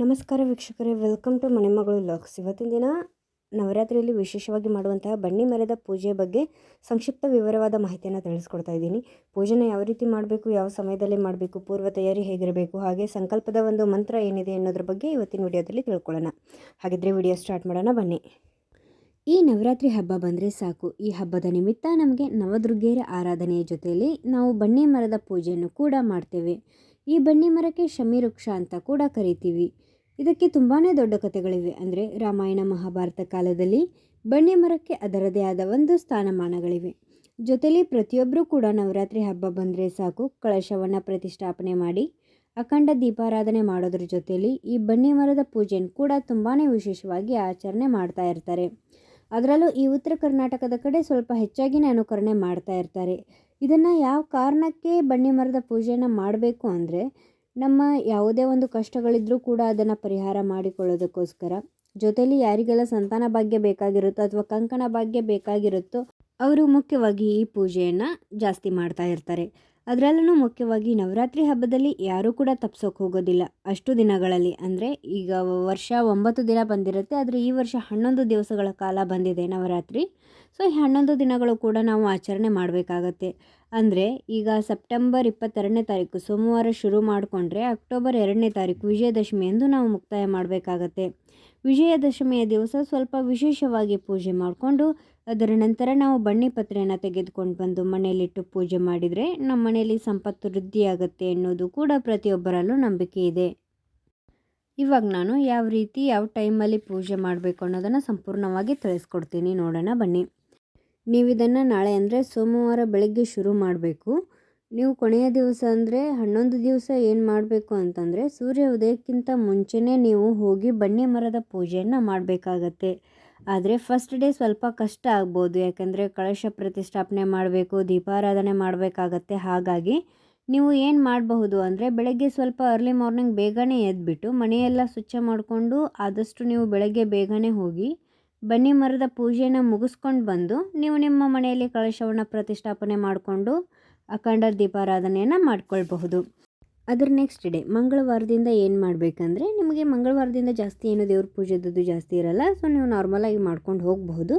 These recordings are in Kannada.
ನಮಸ್ಕಾರ ವೀಕ್ಷಕರೇ, ವೆಲ್ಕಮ್ ಟು ಮನೆಮಗಳು ಲಾಕ್ಸ್ ಇವತ್ತಿನ ದಿನ ನವರಾತ್ರಿಯಲ್ಲಿ ವಿಶೇಷವಾಗಿ ಮಾಡುವಂತಹ ಬನ್ನಿ ಮರದ ಪೂಜೆ ಬಗ್ಗೆ ಸಂಕ್ಷಿಪ್ತ ವಿವರವಾದ ಮಾಹಿತಿಯನ್ನು ತಿಳಿಸ್ಕೊಡ್ತಾ ಇದ್ದೀನಿ. ಪೂಜೆನ ಯಾವ ರೀತಿ ಮಾಡಬೇಕು, ಯಾವ ಸಮಯದಲ್ಲಿ ಮಾಡಬೇಕು, ಪೂರ್ವ ತಯಾರಿ ಹೇಗಿರಬೇಕು, ಹಾಗೆ ಸಂಕಲ್ಪದ ಒಂದು ಮಂತ್ರ ಏನಿದೆ ಅನ್ನೋದ್ರ ಬಗ್ಗೆ ಇವತ್ತಿನ ವಿಡಿಯೋದಲ್ಲಿ ತಿಳ್ಕೊಳ್ಳೋಣ. ಹಾಗಿದ್ರೆ ವಿಡಿಯೋ ಸ್ಟಾರ್ಟ್ ಮಾಡೋಣ, ಬನ್ನಿ. ಈ ನವರಾತ್ರಿ ಹಬ್ಬ ಬಂದರೆ ಸಾಕು. ಈ ಹಬ್ಬದ ನಿಮಿತ್ತ ನಮಗೆ ನವದುರ್ಗೆಯರ ಆರಾಧನೆಯ ಜೊತೆಯಲ್ಲಿ ನಾವು ಬನ್ನಿ ಮರದ ಪೂಜೆಯನ್ನು ಕೂಡ ಮಾಡ್ತೇವೆ. ಈ ಬನ್ನಿ ಮರಕ್ಕೆ ಶಮಿ ವೃಕ್ಷ ಅಂತ ಕೂಡ ಕರಿತೀವಿ. ಇದಕ್ಕೆ ತುಂಬಾ ದೊಡ್ಡ ಕಥೆಗಳಿವೆ. ಅಂದರೆ ರಾಮಾಯಣ ಮಹಾಭಾರತ ಕಾಲದಲ್ಲಿ ಬನ್ನಿ ಮರಕ್ಕೆ ಅದರದೇ ಆದ ಒಂದು ಸ್ಥಾನಮಾನಗಳಿವೆ. ಜೊತೆಲಿ ಪ್ರತಿಯೊಬ್ಬರೂ ಕೂಡ ನವರಾತ್ರಿ ಹಬ್ಬ ಬಂದರೆ ಸಾಕು, ಕಳಶವನ್ನು ಪ್ರತಿಷ್ಠಾಪನೆ ಮಾಡಿ, ಅಖಂಡ ದೀಪಾರಾಧನೆ ಮಾಡೋದ್ರ ಜೊತೆಯಲ್ಲಿ ಈ ಬನ್ನಿ ಮರದ ಪೂಜೆಯನ್ನು ಕೂಡ ತುಂಬಾ ವಿಶೇಷವಾಗಿ ಆಚರಣೆ ಮಾಡ್ತಾ ಇರ್ತಾರೆ. ಅದರಲ್ಲೂ ಈ ಉತ್ತರ ಕರ್ನಾಟಕದ ಕಡೆ ಸ್ವಲ್ಪ ಹೆಚ್ಚಾಗಿನೇ ಅನುಕರಣೆ ಮಾಡ್ತಾ ಇರ್ತಾರೆ. ಇದನ್ನು ಯಾವ ಕಾರಣಕ್ಕೆ ಬನ್ನಿ ಮರದ ಪೂಜೆಯನ್ನು ಮಾಡಬೇಕು ಅಂದರೆ ನಮ್ಮ ಯಾವುದೇ ಒಂದು ಕಷ್ಟಗಳಿದ್ದರೂ ಕೂಡ ಅದನ್ನು ಪರಿಹಾರ ಮಾಡಿಕೊಳ್ಳೋದಕ್ಕೋಸ್ಕರ ಜೊತೆಯಲ್ಲಿ ಯಾರಿಗೆಲ್ಲ ಸಂತಾನ ಭಾಗ್ಯ ಬೇಕಾಗಿರುತ್ತೋ ಅಥವಾ ಕಂಕಣ ಭಾಗ್ಯ ಬೇಕಾಗಿರುತ್ತೋ ಅವರು ಮುಖ್ಯವಾಗಿ ಈ ಪೂಜೆಯನ್ನು ಜಾಸ್ತಿ ಮಾಡ್ತಾ ಇರ್ತಾರೆ. ಅದರಲ್ಲೂ ಮುಖ್ಯವಾಗಿ ನವರಾತ್ರಿ ಹಬ್ಬದಲ್ಲಿ ಯಾರೂ ಕೂಡ ತಪ್ಸೋಕೆ ಹೋಗೋದಿಲ್ಲ. ಅಷ್ಟು ದಿನಗಳಲ್ಲಿ. ಅಂದರೆ ಈಗ ವರ್ಷ ಒಂಬತ್ತು ದಿನ ಬಂದಿರುತ್ತೆ. ಆದರೆ ಈ ವರ್ಷ ಹನ್ನೊಂದು ದಿವಸಗಳ ಕಾಲ ಬಂದಿದೆ ನವರಾತ್ರಿ. ಸೊ, ಈ ಹನ್ನೊಂದು ದಿನಗಳು ಕೂಡ ನಾವು ಆಚರಣೆ ಮಾಡಬೇಕಾಗತ್ತೆ. ಅಂದರೆ ಈಗ ಸೆಪ್ಟೆಂಬರ್ ಇಪ್ಪತ್ತೆರಡನೇ ತಾರೀಕು ಸೋಮವಾರ ಶುರು ಮಾಡಿಕೊಂಡ್ರೆ ಅಕ್ಟೋಬರ್ ಎರಡನೇ ತಾರೀಕು ವಿಜಯದಶಮಿಯಂದು ನಾವು ಮುಕ್ತಾಯ ಮಾಡಬೇಕಾಗತ್ತೆ. ವಿಜಯದಶಮಿಯ ದಿವಸ ಸ್ವಲ್ಪ ವಿಶೇಷವಾಗಿ ಪೂಜೆ ಮಾಡಿಕೊಂಡು ಅದರ ನಂತರ ನಾವು ಬನ್ನಿ ಪತ್ರೆಯನ್ನು ತೆಗೆದುಕೊಂಡು ಬಂದು ಮನೆಯಲ್ಲಿಟ್ಟು ಪೂಜೆ ಮಾಡಿದರೆ ನಮ್ಮ ಮನೆಯಲ್ಲಿ ಸಂಪತ್ತು ವೃದ್ಧಿಯಾಗುತ್ತೆ ಅನ್ನೋದು ಕೂಡ ಪ್ರತಿಯೊಬ್ಬರಲ್ಲೂ ನಂಬಿಕೆ ಇದೆ. ಇವಾಗ ನಾನು ಯಾವ ರೀತಿ, ಯಾವ ಟೈಮಲ್ಲಿ ಪೂಜೆ ಮಾಡಬೇಕು ಅನ್ನೋದನ್ನು ಸಂಪೂರ್ಣವಾಗಿ ತಿಳಿಸ್ಕೊಡ್ತೀನಿ. ನೋಡೋಣ, ಬನ್ನಿ. ನೀವು ಇದನ್ನು ನಾಳೆ ಅಂದರೆ ಸೋಮವಾರ ಬೆಳಗ್ಗೆ ಶುರು ಮಾಡಬೇಕು. ನೀವು ಕೊನೆಯ ದಿವಸ ಅಂದರೆ ಹನ್ನೊಂದು ದಿವಸ ಏನು ಮಾಡಬೇಕು ಅಂತಂದರೆ ಸೂರ್ಯ ಉದಯಕ್ಕಿಂತ ಮುಂಚೆನೇ ನೀವು ಹೋಗಿ ಬನ್ನಿ ಮರದ ಪೂಜೆಯನ್ನು ಮಾಡಬೇಕಾಗತ್ತೆ. ಆದರೆ ಫಸ್ಟ್ ಡೇ ಸ್ವಲ್ಪ ಕಷ್ಟ ಆಗ್ಬೋದು. ಯಾಕಂದರೆ ಕಳಶ ಪ್ರತಿಷ್ಠಾಪನೆ ಮಾಡಬೇಕು, ದೀಪಾರಾಧನೆ ಮಾಡಬೇಕಾಗತ್ತೆ. ಹಾಗಾಗಿ ನೀವು ಏನು ಮಾಡಬಹುದು ಅಂದರೆ ಬೆಳಗ್ಗೆ ಸ್ವಲ್ಪ ಅರ್ಲಿ ಮಾರ್ನಿಂಗ್ ಬೇಗನೆ ಎದ್ಬಿಟ್ಟು ಮನೆಯೆಲ್ಲ ಸ್ವಚ್ಛ ಮಾಡಿಕೊಂಡು ಆದಷ್ಟು ನೀವು ಬೆಳಗ್ಗೆ ಬೇಗನೆ ಹೋಗಿ ಬನ್ನಿ ಮರದ ಪೂಜೆನ ಮುಗಿಸ್ಕೊಂಡು ಬಂದು ನೀವು ನಿಮ್ಮ ಮನೆಯಲ್ಲಿ ಕಳಶವನ್ನು ಪ್ರತಿಷ್ಠಾಪನೆ ಮಾಡಿಕೊಂಡು ಅಖಂಡ ದೀಪಾರಾಧನೆಯನ್ನು ಮಾಡ್ಕೊಳ್ಬಹುದು. ಅದರ ನೆಕ್ಸ್ಟ್ ಡೇ ಮಂಗಳವಾರದಿಂದ ಏನು ಮಾಡಬೇಕಂದ್ರೆ, ನಿಮಗೆ ಮಂಗಳವಾರದಿಂದ ಜಾಸ್ತಿ ಏನು ದೇವ್ರ ಪೂಜೆದದ್ದು ಜಾಸ್ತಿ ಇರಲ್ಲ ಸೊ ನೀವು ನಾರ್ಮಲಾಗಿ ಮಾಡ್ಕೊಂಡು ಹೋಗಬಹುದು.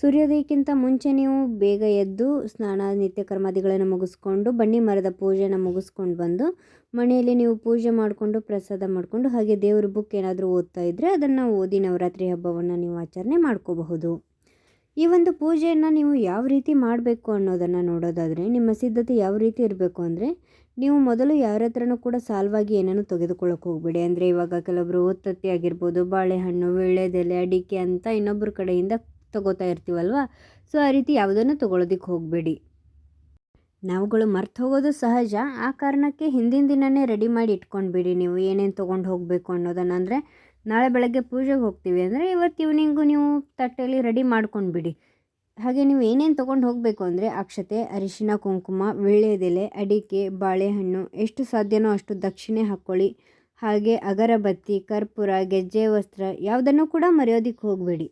ಸೂರ್ಯೋದಯಕ್ಕಿಂತ ಮುಂಚೆ ನೀವು ಬೇಗ ಎದ್ದು ಸ್ನಾನ, ನಿತ್ಯ ಕರ್ಮಾದಿಗಳನ್ನು ಮುಗಿಸ್ಕೊಂಡು, ಬನ್ನಿ ಮರದ ಪೂಜೆನ ಮುಗಿಸ್ಕೊಂಡು ಬಂದು, ಮನೆಯಲ್ಲಿ ನೀವು ಪೂಜೆ ಮಾಡಿಕೊಂಡು, ಪ್ರಸಾದ ಮಾಡಿಕೊಂಡು, ಹಾಗೆ ದೇವ್ರ ಬುಕ್ ಏನಾದರೂ ಓದ್ತಾ ಇದ್ದರೆ ಅದನ್ನು ಓದಿ ನವರಾತ್ರಿ ಹಬ್ಬವನ್ನು ನೀವು ಆಚರಣೆ ಮಾಡ್ಕೋಬಹುದು. ಈ ಒಂದು ಪೂಜೆಯನ್ನು ನೀವು ಯಾವ ರೀತಿ ಮಾಡಬೇಕು ಅನ್ನೋದನ್ನು ನೋಡೋದಾದರೆ, ನಿಮ್ಮ ಸಿದ್ಧತೆ ಯಾವ ರೀತಿ ಇರಬೇಕು ಅಂದರೆ, ನೀವು ಮೊದಲು ಯಾರ ಹತ್ರನೂ ಕೂಡ ಸಾಲವಾಗಿ ಏನನ್ನು ತೆಗೆದುಕೊಳ್ಳೋಕೆ ಹೋಗಬೇಡಿ. ಅಂದರೆ ಇವಾಗ ಕೆಲವೊಬ್ಬರು ಒತ್ತತ್ತಿ ಆಗಿರ್ಬೋದು, ಬಾಳೆಹಣ್ಣು, ವೀಳ್ಯದೆಲೆ, ಅಡಿಕೆ ಅಂತ ಇನ್ನೊಬ್ಬರ ಕಡೆಯಿಂದ ತಗೋತಾ ಇರ್ತೀವಲ್ವ? ಸೊ, ಆ ರೀತಿ ಯಾವುದನ್ನು ತೊಗೊಳೋದಕ್ಕೆ ಹೋಗಬೇಡಿ. ನಾವುಗಳು ಮರ್ತು ಹೋಗೋದು ಸಹಜ. ಆ ಕಾರಣಕ್ಕೆ ಹಿಂದಿನ ದಿನವೇ ರೆಡಿ ಮಾಡಿ ಇಟ್ಕೊಂಡ್ಬಿಡಿ ನೀವು ಏನೇನು ತೊಗೊಂಡು ಹೋಗಬೇಕು ಅನ್ನೋದನ್ನು. ಅಂದರೆ ನಾಳೆ ಬೆಳಗ್ಗೆ ಪೂಜೆಗೆ ಹೋಗ್ತೀವಿ ಅಂದರೆ ಇವತ್ತು ಈವ್ನಿಂಗು ನೀವು ತಟ್ಟೆಯಲ್ಲಿ ರೆಡಿ ಮಾಡ್ಕೊಂಡ್ಬಿಡಿ. ಹಾಗೆ ನೀವು ಏನೇನು ತೊಗೊಂಡು ಹೋಗಬೇಕು ಅಂದರೆ ಅಕ್ಷತೆ ಅರಿಶಿನ ಕುಂಕುಮ ವೀಳ್ಯದೆಲೆ ಅಡಿಕೆ, ಬಾಳೆಹಣ್ಣು, ಎಷ್ಟು ಸಾಧ್ಯನೋ ಅಷ್ಟು ದಕ್ಷಿಣೆ ಹಾಕ್ಕೊಳ್ಳಿ. ಹಾಗೆ ಅಗರಬತ್ತಿ, ಕರ್ಪೂರ, ಗೆಜ್ಜೆ, ವಸ್ತ್ರ ಯಾವುದನ್ನು ಕೂಡ ಮರೆಯೋದಕ್ಕೆ ಹೋಗಬೇಡಿ.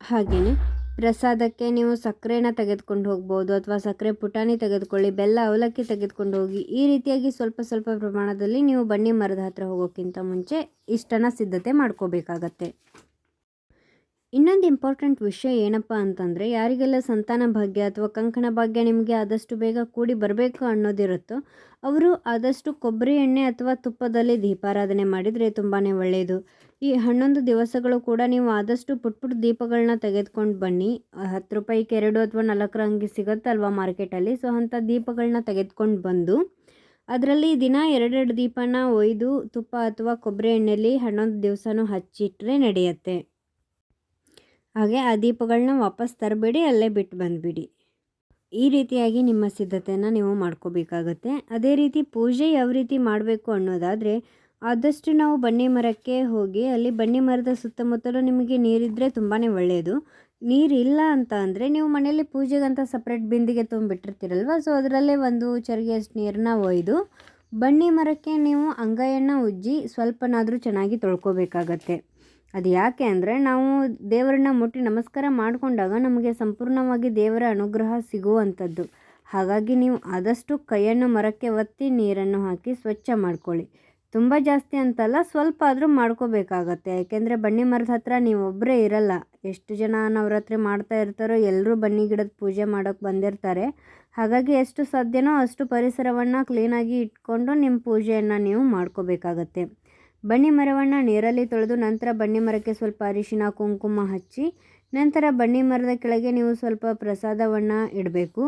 ಹಾಗೆಯೇ ಪ್ರಸಾದಕ್ಕೆ ನೀವು ಸಕ್ಕರೆನ ತೆಗೆದುಕೊಂಡು ಹೋಗ್ಬೋದು ಅಥವಾ ಸಕ್ಕರೆ ಪುಟಾಣಿ ತೆಗೆದುಕೊಳ್ಳಿ, ಬೆಲ್ಲ, ಅವಲಕ್ಕಿ ತೆಗೆದುಕೊಂಡು ಹೋಗಿ, ಈ ರೀತಿಯಾಗಿ ಸ್ವಲ್ಪ ಸ್ವಲ್ಪ ಪ್ರಮಾಣದಲ್ಲಿ ನೀವು ಬನ್ನಿ ಮರದ ಹತ್ರ ಹೋಗೋಕ್ಕಿಂತ ಮುಂಚೆ ಇಷ್ಟನ್ನು ಸಿದ್ಧತೆ ಮಾಡ್ಕೋಬೇಕಾಗತ್ತೆ. ಇನ್ನೊಂದು ಇಂಪಾರ್ಟೆಂಟ್ ವಿಷಯ ಏನಪ್ಪ ಅಂತಂದರೆ, ಯಾರಿಗೆಲ್ಲ ಸಂತಾನ ಭಾಗ್ಯ ಅಥವಾ ಕಂಕಣ ಭಾಗ್ಯ ನಿಮಗೆ ಆದಷ್ಟು ಬೇಗ ಕೂಡಿ ಬರಬೇಕು ಅನ್ನೋದಿರುತ್ತೋ, ಅವರು ಆದಷ್ಟು ಕೊಬ್ಬರಿ ಎಣ್ಣೆ ಅಥವಾ ತುಪ್ಪದಲ್ಲಿ ದೀಪಾರಾಧನೆ ಮಾಡಿದರೆ ತುಂಬಾ ಒಳ್ಳೆಯದು ಈ ಹನ್ನೊಂದು ದಿವಸಗಳು ಕೂಡ ನೀವು ಆದಷ್ಟು ಪುಟ್ ಪುಟ್ ದೀಪಗಳನ್ನ ತೆಗೆದುಕೊಂಡು ಬನ್ನಿ. ಹತ್ತು ರೂಪಾಯಿಗೆ ಎರಡು ಅಥವಾ ನಾಲ್ಕರ ಹಂಗೆ ಸಿಗುತ್ತಲ್ವಾ ಮಾರ್ಕೆಟಲ್ಲಿ. ಸೊ, ಅಂಥ ದೀಪಗಳನ್ನ ತೆಗೆದುಕೊಂಡು ಬಂದು, ಅದರಲ್ಲಿ ದಿನ ಎರಡೆರಡು ದೀಪನ ಒಯ್ದು, ತುಪ್ಪ ಅಥವಾ ಕೊಬ್ಬರಿ ಎಣ್ಣೆಯಲ್ಲಿ ಹನ್ನೊಂದು ದಿವಸನೂ ಹಚ್ಚಿಟ್ರೆ ನಡೆಯುತ್ತೆ. ಹಾಗೆ ಆ ದೀಪಗಳನ್ನ ವಾಪಸ್ ತರಬೇಡಿ, ಅಲ್ಲೇ ಬಿಟ್ಟು ಬಂದುಬಿಡಿ. ಈ ರೀತಿಯಾಗಿ ನಿಮ್ಮ ಸಿದ್ಧತೆಯನ್ನು ನೀವು ಮಾಡ್ಕೋಬೇಕಾಗತ್ತೆ. ಅದೇ ರೀತಿ ಪೂಜೆ ಯಾವ ರೀತಿ ಮಾಡಬೇಕು ಅನ್ನೋದಾದರೆ ಆದಷ್ಟು ನಾವು ಬನ್ನಿ ಮರಕ್ಕೆ ಹೋಗಿ, ಅಲ್ಲಿ ಬನ್ನಿ ಮರದ ಸುತ್ತಮುತ್ತಲು ನಿಮಗೆ ನೀರಿದ್ದರೆ ತುಂಬಾ ಒಳ್ಳೆಯದು ನೀರಿಲ್ಲ ಅಂತ ಅಂದರೆ ನೀವು ಮನೆಯಲ್ಲಿ ಪೂಜೆಗಂತ ಸಪ್ರೇಟ್ ಬಿಂದಿಗೆ ತುಂಬಿಟ್ಟಿರ್ತೀರಲ್ವ? ಸೊ ಅದರಲ್ಲೇ ಒಂದು ಚರಿಗೆಯಷ್ಟು ನೀರನ್ನ ಒಯ್ದು, ಬನ್ನಿ ಮರಕ್ಕೆ ನೀವು ಅಂಗೈಯನ್ನು ಉಜ್ಜಿ ಸ್ವಲ್ಪನಾದರೂ ಚೆನ್ನಾಗಿ ತೊಳ್ಕೊಬೇಕಾಗತ್ತೆ. ಅದು ಯಾಕೆ ಅಂದರೆ ನಾವು ದೇವರನ್ನ ಮುಟ್ಟಿ ನಮಸ್ಕಾರ ಮಾಡಿಕೊಂಡಾಗ ನಮಗೆ ಸಂಪೂರ್ಣವಾಗಿ ದೇವರ ಅನುಗ್ರಹ ಸಿಗುವಂಥದ್ದು. ಹಾಗಾಗಿ ನೀವು ಆದಷ್ಟು ಕೈಯನ್ನು ಮರಕ್ಕೆ ಒತ್ತಿ ನೀರನ್ನು ಹಾಕಿ ಸ್ವಚ್ಛ ಮಾಡ್ಕೊಳ್ಳಿ. ತುಂಬ ಜಾಸ್ತಿ ಅಂತಲ್ಲ ಸ್ವಲ್ಪ ಆದರೂ ಮಾಡ್ಕೋಬೇಕಾಗತ್ತೆ. ಯಾಕೆಂದರೆ ಬನ್ನಿ ಮರದ ಹತ್ರ ನೀವೊಬ್ಬರೇ ಇರಲ್ಲ. ಎಷ್ಟು ಜನ ನವರಾತ್ರಿ ಮಾಡ್ತಾ ಇರ್ತಾರೋ ಎಲ್ಲರೂ ಬನ್ನಿ ಗಿಡದ ಪೂಜೆ ಮಾಡೋಕ್ಕೆ ಬಂದಿರ್ತಾರೆ. ಹಾಗಾಗಿ ಎಷ್ಟು ಸಾಧ್ಯನೋ ಅಷ್ಟು ಪರಿಸರವನ್ನು ಕ್ಲೀನಾಗಿ ಇಟ್ಕೊಂಡು ನಿಮ್ಮ ಪೂಜೆಯನ್ನು ನೀವು ಮಾಡ್ಕೋಬೇಕಾಗತ್ತೆ. ಬನ್ನಿ ಮರವನ್ನು ನೀರಲ್ಲಿ ತೊಳೆದು ನಂತರ ಬನ್ನಿ ಮರಕ್ಕೆ ಸ್ವಲ್ಪ ಅರಿಶಿನ, ಕುಂಕುಮ ಹಚ್ಚಿ ನಂತರ ಬನ್ನಿ ಮರದ ಕೆಳಗೆ ನೀವು ಸ್ವಲ್ಪ ಪ್ರಸಾದವನ್ನು ಇಡಬೇಕು.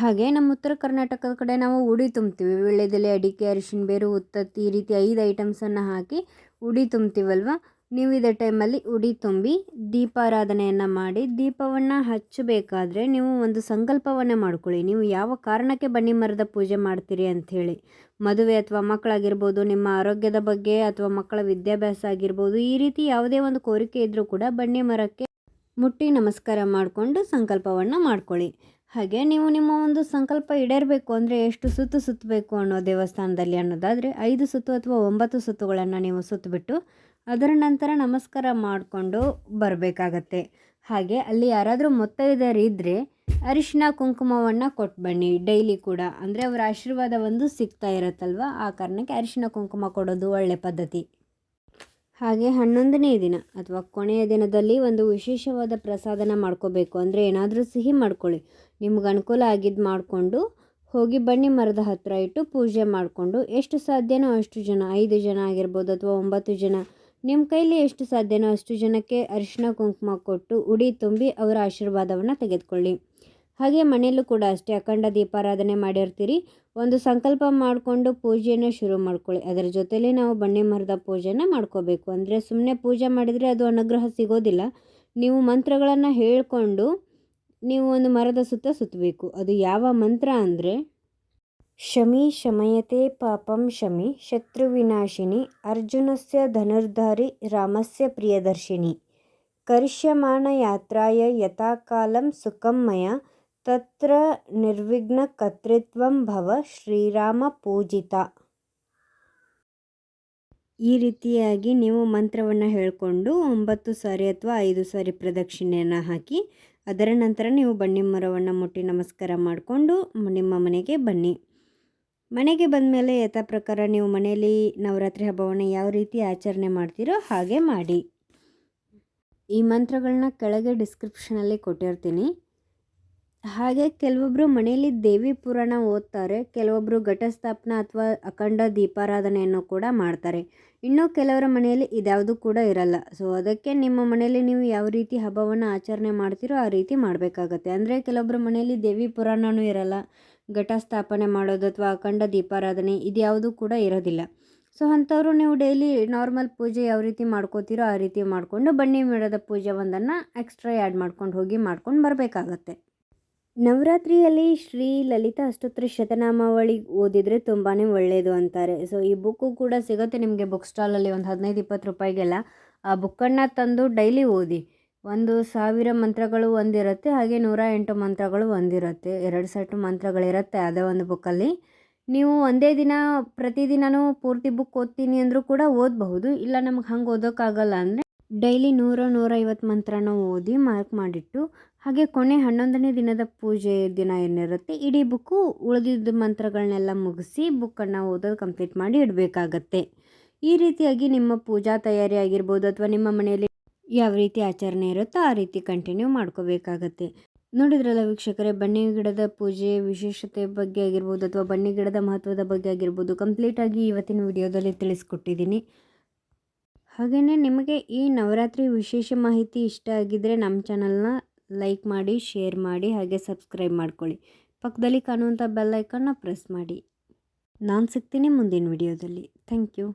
ಹಾಗೆ ನಮ್ಮ ಉತ್ತರ ಕರ್ನಾಟಕದ ಕಡೆ ನಾವು ಉಡಿ ತುಂಬ್ತೀವಿ ವೀಳ್ಯದೆಲೆ ಅಡಿಕೆ, ಅರಿಶಿನ, ಬೇರು, ಉತ್ತತ್ತಿ ಈ ರೀತಿ ಐದು ಐಟಮ್ಸನ್ನು ಹಾಕಿ ಉಡಿ ತುಂಬ್ತೀವಲ್ವ ನೀವು ಇದೇ ಟೈಮಲ್ಲಿ ಉಡಿ ತುಂಬಿ ದೀಪಾರಾಧನೆಯನ್ನು ಮಾಡಿ ದೀಪವನ್ನು ಹಚ್ಚಬೇಕಾದ್ರೆ ನೀವು ಒಂದು ಸಂಕಲ್ಪವನ್ನೇ ಮಾಡ್ಕೊಳ್ಳಿ. ನೀವು ಯಾವ ಕಾರಣಕ್ಕೆ ಬನ್ನಿ ಮರದ ಪೂಜೆ ಮಾಡ್ತೀರಿ ಅಂಥೇಳಿ ಮದುವೆ ಅಥವಾ ಮಕ್ಕಳಾಗಿರ್ಬೋದು, ನಿಮ್ಮ ಆರೋಗ್ಯದ ಬಗ್ಗೆ ಅಥವಾ ಮಕ್ಕಳ ವಿದ್ಯಾಭ್ಯಾಸ ಆಗಿರ್ಬೋದು, ಈ ರೀತಿ ಯಾವುದೇ ಒಂದು ಕೋರಿಕೆ ಇದ್ದರೂ ಕೂಡ ಬನ್ನಿ ಮರಕ್ಕೆ ಮುಟ್ಟಿ ನಮಸ್ಕಾರ ಮಾಡಿಕೊಂಡು ಸಂಕಲ್ಪವನ್ನು ಮಾಡ್ಕೊಳ್ಳಿ. ಹಾಗೆ ನೀವು ನಿಮ್ಮ ಒಂದು ಸಂಕಲ್ಪ ಈಡೇರಬೇಕು ಅಂದರೆ ಎಷ್ಟು ಸುತ್ತು ಸುತ್ತಬೇಕು ಅನ್ನೋ ದೇವಸ್ಥಾನದಲ್ಲಿ ಅನ್ನೋದಾದರೆ ಐದು ಸುತ್ತು ಅಥವಾ ಒಂಬತ್ತು ಸುತ್ತುಗಳನ್ನು ನೀವು ಸುತ್ತಬಿಟ್ಟು ಅದರ ನಂತರ ನಮಸ್ಕಾರ ಮಾಡಿಕೊಂಡು ಬರಬೇಕಾಗತ್ತೆ. ಹಾಗೆ ಅಲ್ಲಿ ಯಾರಾದರೂ ಇದ್ದರೆ ಅರಿಶಿನ ಕುಂಕುಮವನ್ನು ಕೊಟ್ಟು ಬನ್ನಿ. ಡೈಲಿ ಕೂಡ. ಅಂದರೆ ಅವರ ಆಶೀರ್ವಾದ ಒಂದು ಸಿಗ್ತಾ ಇರುತ್ತಲ್ವ? ಆ ಕಾರಣಕ್ಕೆ ಅರಿಶಿನ ಕುಂಕುಮ ಕೊಡೋದು ಒಳ್ಳೆ ಪದ್ಧತಿ. ಹಾಗೆ ಹನ್ನೊಂದನೇ ದಿನ ಅಥವಾ ಕೊನೆಯ ದಿನದಲ್ಲಿ ಒಂದು ವಿಶೇಷವಾದ ಪ್ರಸಾದನ ಮಾಡ್ಕೋಬೇಕು. ಅಂದರೆ ಏನಾದರೂ ಸಿಹಿ ಮಾಡ್ಕೊಳ್ಳಿ. ನಿಮ್ಗೆ ಅನುಕೂಲ ಆಗಿದ್ದು ಮಾಡಿಕೊಂಡು ಹೋಗಿ ಬನ್ನಿ ಮರದ ಹತ್ತಿರ ಇಟ್ಟು ಪೂಜೆ ಮಾಡಿಕೊಂಡು. ಎಷ್ಟು ಸಾಧ್ಯನೋ ಅಷ್ಟು ಜನ, ಐದು ಜನ ಆಗಿರ್ಬೋದು ಅಥವಾ ಒಂಬತ್ತು ಜನ ನಿಮ್ಮ ಕೈಲಿ ಎಷ್ಟು ಸಾಧ್ಯನೋ ಅಷ್ಟು ಜನಕ್ಕೆ ಅರಿಶಿನ ಕುಂಕುಮ ಕೊಟ್ಟು ಉಡಿ ತುಂಬಿ ಅವರ ಆಶೀರ್ವಾದವನ್ನು ತೆಗೆದುಕೊಳ್ಳಿ. ಹಾಗೆ ಮನೆಯಲ್ಲೂ ಕೂಡ ಅಷ್ಟೇ ಅಖಂಡ ದೀಪಾರಾಧನೆ ಮಾಡಿರ್ತೀರಿ. ಒಂದು ಸಂಕಲ್ಪ ಮಾಡಿಕೊಂಡು ಪೂಜೆಯನ್ನು ಶುರು ಮಾಡ್ಕೊಳ್ಳಿ. ಅದರ ಜೊತೆಲೇ ನಾವು ಬಣ್ಣೆ ಮರದ ಪೂಜೆನ ಮಾಡ್ಕೋಬೇಕು. ಅಂದರೆ ಸುಮ್ಮನೆ ಪೂಜೆ ಮಾಡಿದರೆ ಅದು ಅನುಗ್ರಹ ಸಿಗೋದಿಲ್ಲ. ನೀವು ಮಂತ್ರಗಳನ್ನು ಹೇಳಿಕೊಂಡು ನೀವು ಒಂದು ಮರದ ಸುತ್ತ ಸುತ್ತಬೇಕು ಅದು ಯಾವ ಮಂತ್ರ ಅಂದರೆ, ಶಮಿ ಶಮಯತೆ ಪಾಪಂ ಶಮಿ ಶತ್ರುವಿನಾಶಿನಿ ಅರ್ಜುನಸ್ಯ ಧನುರ್ಧಾರಿ ರಾಮಸ್ಯ ಪ್ರಿಯದರ್ಶಿನಿ ಕರಿಷ್ಯಮಾಣ ಯಾತ್ರಾಯ ಯಥಾಕಾಲಂ ತತ್ರ ನಿರ್ವಿಘ್ನ ಕರ್ತೃತ್ವಂ ಭವ ಶ್ರೀರಾಮ ಪೂಜಿತ ಈ ರೀತಿಯಾಗಿ ನೀವು ಮಂತ್ರವನ್ನು ಹೇಳಿಕೊಂಡು ಒಂಬತ್ತು ಸಾರಿ ಅಥವಾ ಐದು ಸಾರಿ ಪ್ರದಕ್ಷಿಣೆಯನ್ನು ಹಾಕಿ, ಅದರ ನಂತರ ನೀವು ಬನ್ನಿ ಮರವನ್ನು ಮುಟ್ಟಿ ನಮಸ್ಕಾರ ಮಾಡಿಕೊಂಡು ನಿಮ್ಮ ಮನೆಗೆ ಬನ್ನಿ. ಮನೆಗೆ ಬಂದ ಮೇಲೆ ಯಥಾ ಪ್ರಕಾರ ನೀವು ಮನೆಯಲ್ಲಿ ನವರಾತ್ರಿ ಹಬ್ಬವನ್ನು ಯಾವ ರೀತಿ ಆಚರಣೆ ಮಾಡ್ತೀರೋ ಹಾಗೆ ಮಾಡಿ. ಈ ಮಂತ್ರಗಳನ್ನ ಕೆಳಗೆ ಡಿಸ್ಕ್ರಿಪ್ಷನಲ್ಲಿ ಕೊಟ್ಟಿರ್ತೀನಿ. ಹಾಗೆ ಕೆಲವೊಬ್ಬರು ಮನೆಯಲ್ಲಿ ದೇವಿ ಪುರಾಣ ಓದ್ತಾರೆ ಕೆಲವೊಬ್ಬರು ಘಟಸ್ಥಾಪನ ಅಥವಾ ಅಖಂಡ ದೀಪಾರಾಧನೆಯನ್ನು ಕೂಡ ಮಾಡ್ತಾರೆ. ಇನ್ನು ಕೆಲವರ ಮನೆಯಲ್ಲಿ ಇದ್ಯಾವುದು ಕೂಡ ಇರಲ್ಲ. ಸೊ ಅದಕ್ಕೆ ನಿಮ್ಮ ಮನೆಯಲ್ಲಿ ನೀವು ಯಾವ ರೀತಿ ಹಬ್ಬವನ್ನು ಆಚರಣೆ ಮಾಡ್ತೀರೋ ಆ ರೀತಿ ಮಾಡಬೇಕಾಗತ್ತೆ. ಅಂದರೆ ಕೆಲವೊಬ್ಬರ ಮನೆಯಲ್ಲಿ ದೇವಿ ಪುರಾಣವೂ ಇರಲ್ಲ, ಘಟಸ್ಥಾಪನೆ ಮಾಡೋದು ಅಥವಾ ಅಖಂಡ ದೀಪಾರಾಧನೆ ಇದ್ಯಾವುದು ಕೂಡ ಇರೋದಿಲ್ಲ. ಸೊ ಅಂಥವ್ರು ನೀವು ಡೈಲಿ ನಾರ್ಮಲ್ ಪೂಜೆ ಯಾವ ರೀತಿ ಮಾಡ್ಕೋತೀರೋ ಆ ರೀತಿ ಮಾಡಿಕೊಂಡು ಬನ್ನಿ ಮೇಡದ ಪೂಜೆ ಒಂದನ್ನು ಎಕ್ಸ್ಟ್ರಾ ಆ್ಯಡ್ ಮಾಡ್ಕೊಂಡು ಹೋಗಿ ಮಾಡ್ಕೊಂಡು ಬರಬೇಕಾಗತ್ತೆ. ನವರಾತ್ರಿಯಲ್ಲಿ ಶ್ರೀ ಲಲಿತಾ ಅಷ್ಟೋತ್ತರ ಶತನಾಮಾವಳಿ ಓದಿದರೆ ತುಂಬಾ ಒಳ್ಳೆಯದು ಅಂತಾರೆ. ಸೊ ಈ ಬುಕ್ಕು ಕೂಡ ಸಿಗುತ್ತೆ ನಿಮಗೆ ಬುಕ್ ಸ್ಟಾಲಲ್ಲಿ ಒಂದು ಹದಿನೈದು ಇಪ್ಪತ್ತು ರೂಪಾಯಿಗೆಲ್ಲ. ಆ ಬುಕ್ಕನ್ನು ತಂದು ಡೈಲಿ ಓದಿ. ಒಂದು ಸಾವಿರ ಮಂತ್ರಗಳು ಒಂದಿರುತ್ತೆ, ಹಾಗೆ ನೂರ ಎಂಟು ಮಂತ್ರಗಳು ಒಂದಿರುತ್ತೆ. ಎರಡು ಸೆಟ್ ಮಂತ್ರಗಳಿರುತ್ತೆ ಅದೇ ಒಂದು ಬುಕ್ಕಲ್ಲಿ ನೀವು ಒಂದೇ ದಿನ ಪ್ರತಿದಿನವೂ ಪೂರ್ತಿ ಬುಕ್ ಓದ್ತೀನಿ ಅಂದರೂ ಕೂಡ ಓದಬಹುದು. ಇಲ್ಲ, ನಮ್ಗೆ ಹಂಗೆ ಓದೋಕ್ಕಾಗಲ್ಲ ಅಂದರೆ ಡೈಲಿ ನೂರ ನೂರೈವತ್ತು ಮಂತ್ರನ ಓದಿ ಮಾರ್ಕ್ ಮಾಡಿಟ್ಟು ಹಾಗೆ ಕೊನೆ ಹನ್ನೊಂದನೇ ದಿನದ ಪೂಜೆ ದಿನ ಏನಿರುತ್ತೆ? ಇಡೀ ಬುಕ್ಕು ಉಳಿದಿದ್ದ ಮಂತ್ರಗಳನ್ನೆಲ್ಲ ಮುಗಿಸಿ ಬುಕ್ಕನ್ನು ಓದೋದು ಕಂಪ್ಲೀಟ್ ಮಾಡಿ ಇಡಬೇಕಾಗತ್ತೆ. ಈ ರೀತಿಯಾಗಿ ನಿಮ್ಮ ಪೂಜಾ ತಯಾರಿ ಆಗಿರ್ಬೋದು ಅಥವಾ ನಿಮ್ಮ ಮನೆಯಲ್ಲಿ ಯಾವ ರೀತಿ ಆಚರಣೆ ಇರುತ್ತೋ ಆ ರೀತಿ ಕಂಟಿನ್ಯೂ ಮಾಡ್ಕೋಬೇಕಾಗತ್ತೆ. ನೋಡಿದ್ರಲ್ಲ ವೀಕ್ಷಕರೇ, ಬನ್ನಿ ಗಿಡದ ಪೂಜೆ ವಿಶೇಷತೆ ಬಗ್ಗೆ ಆಗಿರ್ಬೋದು ಅಥವಾ ಬನ್ನಿ ಗಿಡದ ಮಹತ್ವದ ಬಗ್ಗೆ ಆಗಿರ್ಬೋದು ಕಂಪ್ಲೀಟಾಗಿ ಇವತ್ತಿನ ವಿಡಿಯೋದಲ್ಲಿ ತಿಳಿಸ್ಕೊಟ್ಟಿದ್ದೀನಿ. ಹಾಗೆಯೇ ನಿಮಗೆ ಈ ನವರಾತ್ರಿ ವಿಶೇಷ ಮಾಹಿತಿ ಇಷ್ಟ ಆಗಿದ್ದರೆ ನಮ್ಮ ಚಾನಲ್ನ ಲೈಕ್ ಮಾಡಿ ಶೇರ್ ಮಾಡಿ, ಹಾಗೆ ಸಬ್ಸ್ಕ್ರೈಬ್ ಮಾಡ್ಕೊಳ್ಳಿ. ಪಕ್ಕದಲ್ಲಿ ಕಾಣುವಂಥ ಬೆಲ್ ಐಕನ್ನ ಪ್ರೆಸ್ ಮಾಡಿ. ನಾನು ಸಿಗ್ತೀನಿ ಮುಂದಿನ ವಿಡಿಯೋದಲ್ಲಿ ಥ್ಯಾಂಕ್ ಯು